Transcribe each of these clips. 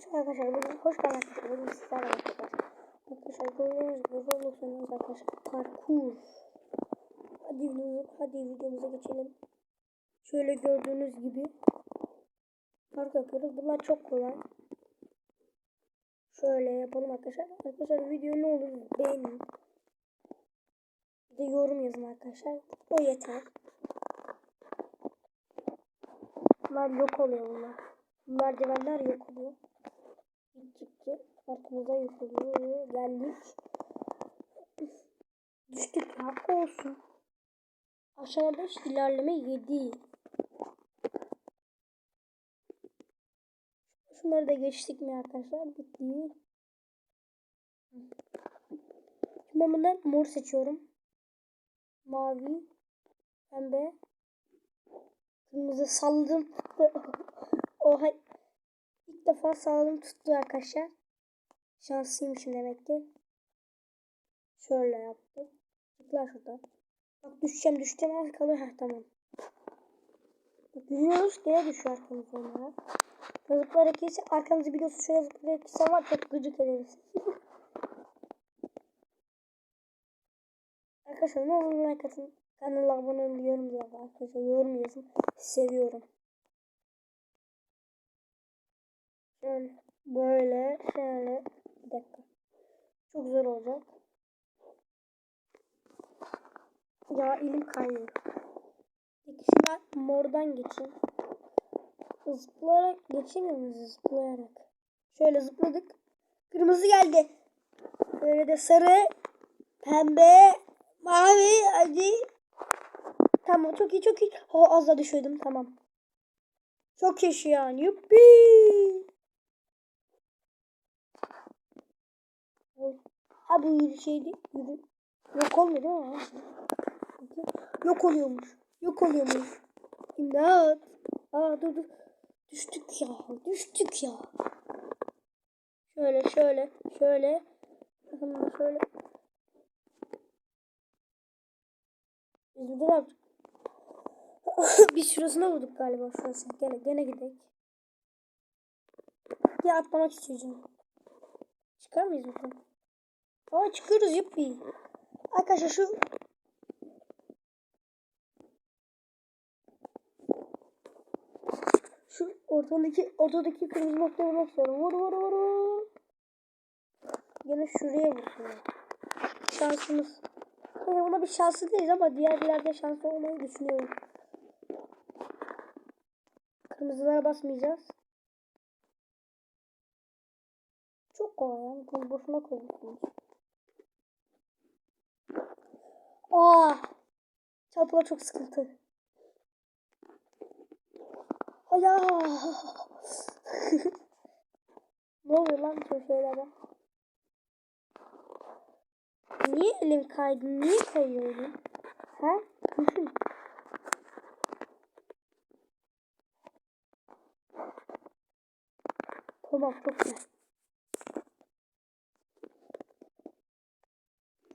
Hoş arkadaşlar bugün hoş geldin arkadaşlar. Bugün sizlerle arkadaşlar. Arkadaşlar gördüğünüz gibi Roblox oynuyoruz arkadaşlar. Parkur. Hadi videomuza, hadi videomuza geçelim. Şöyle gördüğünüz gibi parkur yapıyoruz. Bunlar çok kolay. Şöyle yapalım arkadaşlar. Arkadaşlar video ne olur beğenin. Bir de yorum yazın arkadaşlar. O yeter. Bunlar yok oluyor bunlar. Merdivenler yok oluyor. Gittikçe arkamıza yok oluyor. Geldik. Düştük ya olsun. Aşağıda 5 ilerleme 7. Şunları da geçtik mi arkadaşlar? Bitti. Şimdi ben bundan mor seçiyorum. Mavi. Pembe. Kırmızı saldım. Oha. Defa sağladım tuttu arkadaşlar. Şanslıymışım demek ki. Şöyle yaptım. Tıkla şuradan. Bak düşeceğim düşeceğim az kalır. Heh tamam. Bak gene düşüyor arkamıza onlara. Yazıklar ikisi arkamızı biliyorsun şu yazıklar ikisi var çok gıcık ederiz. Arkadaşlar ne olur like atın. Kanala abone olun yorum yazın arkadaşlar. Yorum yazın. Seviyorum. Şöyle böyle şöyle bir dakika. Çok zor olacak. Ya elim kayıyor. Ben mordan geçeyim. Zıplayarak geçemiyor muyuz zıplayarak? Şöyle zıpladık. Kırmızı geldi. Böyle de sarı, pembe, mavi hadi. Tamam çok iyi çok iyi. Oh, az da düşürdüm tamam. Çok yaşayan yuppi. Ha bu şeydi. Yürü. Yok olmuyor değil mi? Yok oluyormuş. Yok oluyormuş. İmdat. Aa dur dur. Düştük ya. Düştük ya. Şöyle şöyle şöyle. Bakın şöyle. Biz burada? Biz şurasına vurduk galiba şurası. Gene gene gidelim. Ya atlamak istiyorum. Çıkar mıyız buradan? Aa çıkıyoruz yuppi. Arkadaşlar şu şu ortadaki ortadaki kırmızı noktaya vurmak istiyorum. Vur vur vur vur. Yine şuraya vuruyor. Şansımız. Yani buna bir şanslı değiliz ama diğerlerde şanslı olmayı düşünüyorum. Kırmızılara basmayacağız. Çok kolay. Bunu boşuna koyuyorsunuz. Aa! Çarpılar çok sıkıntı. Aya! ne oluyor lan bu şeylere? Niye elim kaydı? Niye kayıyor elim? Ha? Düşün. Tamam çok güzel.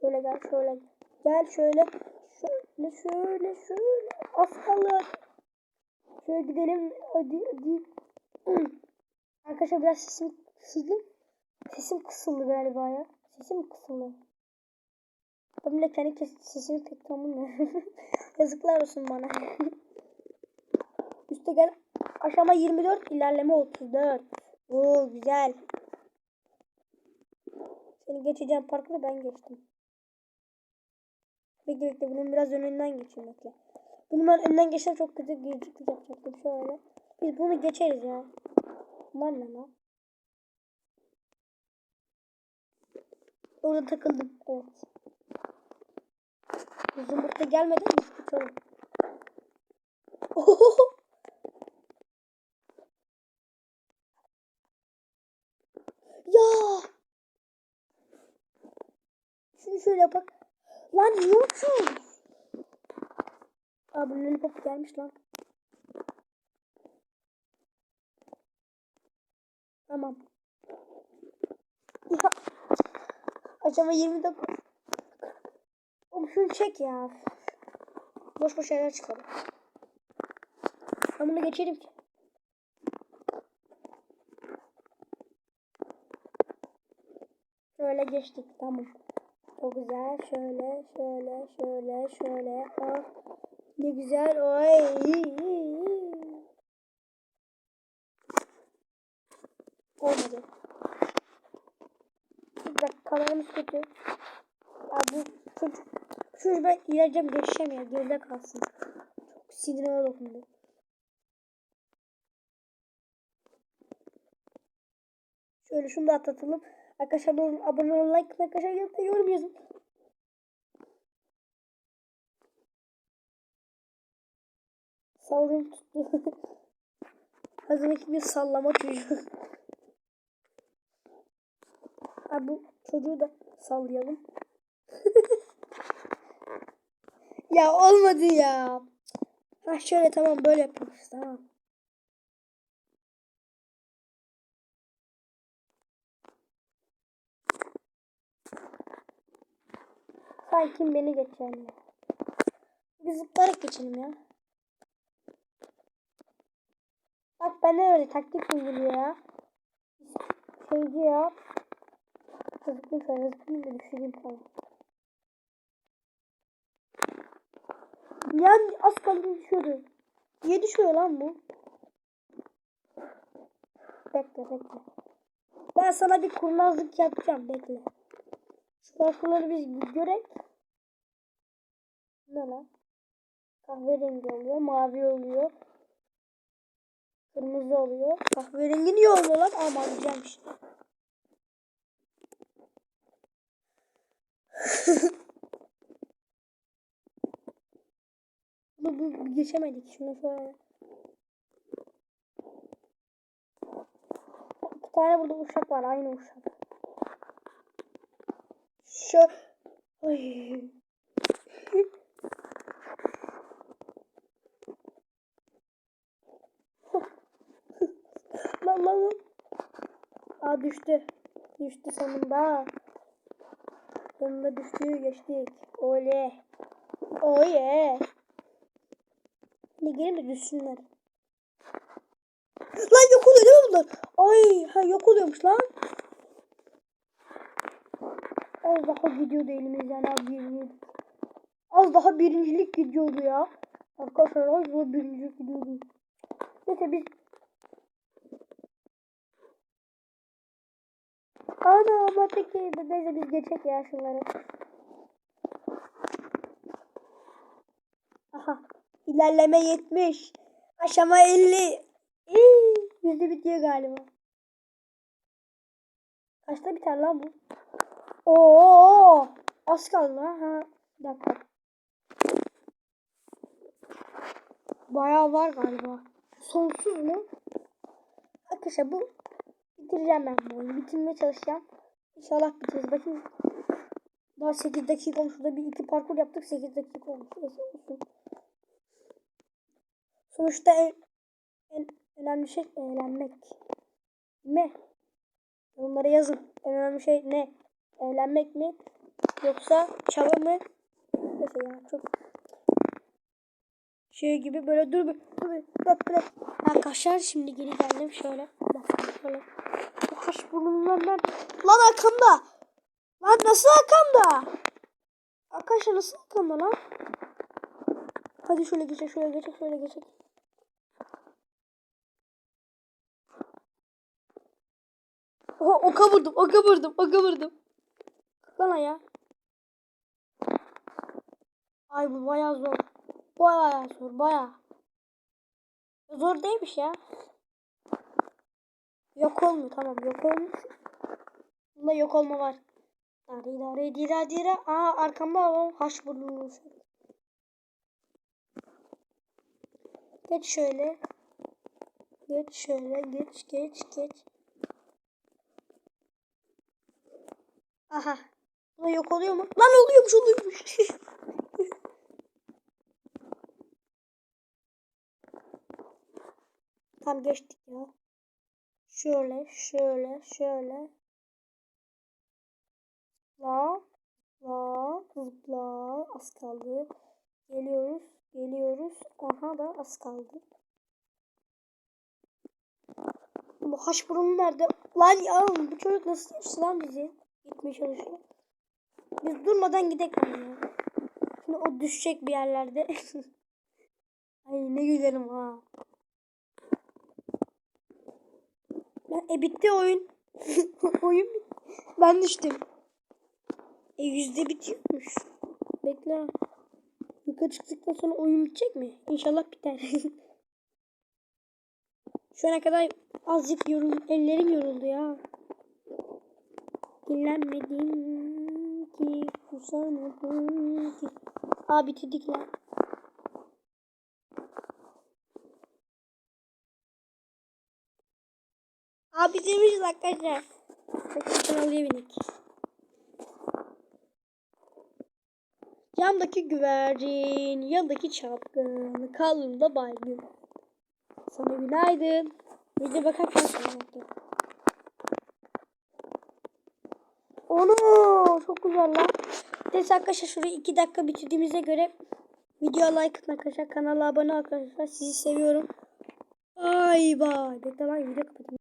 Şöyle gel şöyle. Gel şöyle. Şöyle şöyle şöyle. Az. Şöyle gidelim. Hadi hadi. Arkadaşlar biraz sesim kısıldı. Sesim kısıldı galiba ya. Sesim kısıldı. Ben bile kendi sesimi pek tanımıyorum. Yazıklar olsun bana. Üste gel. Aşama 24 ilerleme 34. Oo güzel. Seni geçeceğim parkuru ben geçtim. Bekle bekle bunun biraz önünden geçeyim bekle. Ben önden geçsem çok kötü geciklik yapacaktım şöyle. Biz bunu geçeriz ya. Bunlar ne lan? Orada takıldım. Evet. Zımbırtı gelmeden biz kaçalım. Ohoho. Ya. Şunu şöyle yapak. Lan niye uçuyoruz? Abi lollipop gelmiş lan. Tamam. Ya. Acaba 20 dakika. Oğlum şunu çek ya. Boş boş şeyler çıkalım. Ben bunu geçerim ki. Şöyle geçtik tamam. Çok güzel. Şöyle şöyle şöyle şöyle. Ah, ne güzel. Oy. Olmadı. Bak kameramız kötü. Ya bu çocuk çocuk ben geçeceğim ya geride kalsın. Çok sinirime dokundu. Şöyle şunu da atlatalım. Arkadaşlar olun, abone olun, like arkadaşlar yanında yorum yazın. Sallayım tuttu. Hazırlıklı bir sallama çocuğu. Ha, bu çocuğu da sallayalım. ya olmadı ya. Ha şöyle tamam böyle yapıyoruz tamam. Sanki beni geçelim ya. Bir zıplarak geçelim ya. Bak benden öyle taktik uyguluyor ya. Şeyci ya. Zıplayayım şöyle zıplayayım da düşüreyim falan. Yani az kaldı düşüyordu. Niye düşüyor lan bu? Bekle bekle. Ben sana bir kurnazlık yapacağım bekle. Şu parkurları biz görek. Ne lan? Kahverengi oluyor, mavi oluyor. Kırmızı oluyor. Kahverengi niye olmuyor lan? Ama güzelmiş. bu, bu, geçemedik. Şunu şöyle. İki tane burada uşak var. Aynı uşak. Şu... Ay. lan lan lan. Aa düştü. Düştü sonunda. Sonunda düştü geçtik. Oley. Oye. Ne gelin de düşsünler. Lan yok oluyor değil mi bunlar? Ay ha yok oluyormuş lan. Az daha gidiyordu elimizden az birinci. Az daha birincilik gidiyordu ya. Arkadaşlar az daha birincilik gidiyordu. Neyse biz Ana ama peki neyse biz geçecek ya şunları. Aha ilerleme 70. Aşama 50. İyi, yüzde bitiyor galiba. Kaçta biter lan bu? Oo, az kaldı. Ha, bir dakika. Bayağı var galiba. Sonsuz mu? Arkadaşlar bu bitireceğim ben bu. Bitirmeye çalışacağım. İnşallah bitiririz. Bakın daha 8 dakika olmuş. Şurada bir iki parkur yaptık. 8 dakika olmuş. Olsun. Sonuçta en, en önemli şey eğlenmek. Ne? Onlara yazın. En önemli şey ne? Eğlenmek mi? Yoksa çaba mı? Neyse ya çok şey gibi böyle dur bir dur bir bak bak. Arkadaşlar şimdi geri geldim şöyle. Bak şöyle. Bu kaş burnumlardan. Lan arkamda. Lan nasıl arkamda? Arkadaşlar nasıl arkamda lan? Hadi şöyle geçelim şöyle geçelim şöyle geçelim. Oha oka vurdum oka vurdum oka vurdum. Lan ya. Ay bu bayağı zor. Bayağı zor bayağı. Zor değilmiş ya. Yok olmuyor tamam yok olmuş. Bunda yok olma var. Dari dari dira dira. Aa arkamda o haş bulunmuş. Geç şöyle. Geç şöyle geç geç geç. Aha. Buna yok oluyor mu? Lan oluyormuş oluyormuş. Tam geçtik ya. Şöyle, şöyle, şöyle. La, la, zıpla. Az kaldı. Geliyoruz, geliyoruz. Aha da az kaldı. Bu haş burun nerede? Lan ya bu çocuk nasıl geçti lan bizi? Gitmeye çalışıyor. Biz durmadan ya. Şimdi o düşecek bir yerlerde. Ay ne güzelim ha. E bitti oyun. oyun bitti. Ben düştüm. E yüzde bitiyormuş. Bekle. Yukarı çıktıktan sonra oyun bitecek mi? İnşallah biter. Şu ana kadar azıcık yorul, ellerim yoruldu ya. Dinlenmedim ki, kusamadım ki. Aa bitirdik lan. Aa bitirmişiz arkadaşlar. Bakın binek. Yandaki güvercin, yandaki çapkın, kalında baygın. Sana günaydın. Video bakarken sana Onu çok güzel lan. Neyse arkadaşlar şurayı 2 dakika bitirdiğimize göre videoya like atın arkadaşlar. Kanala abone arkadaşlar. Sizi seviyorum. Ay bay. Bekle lan video kapatayım.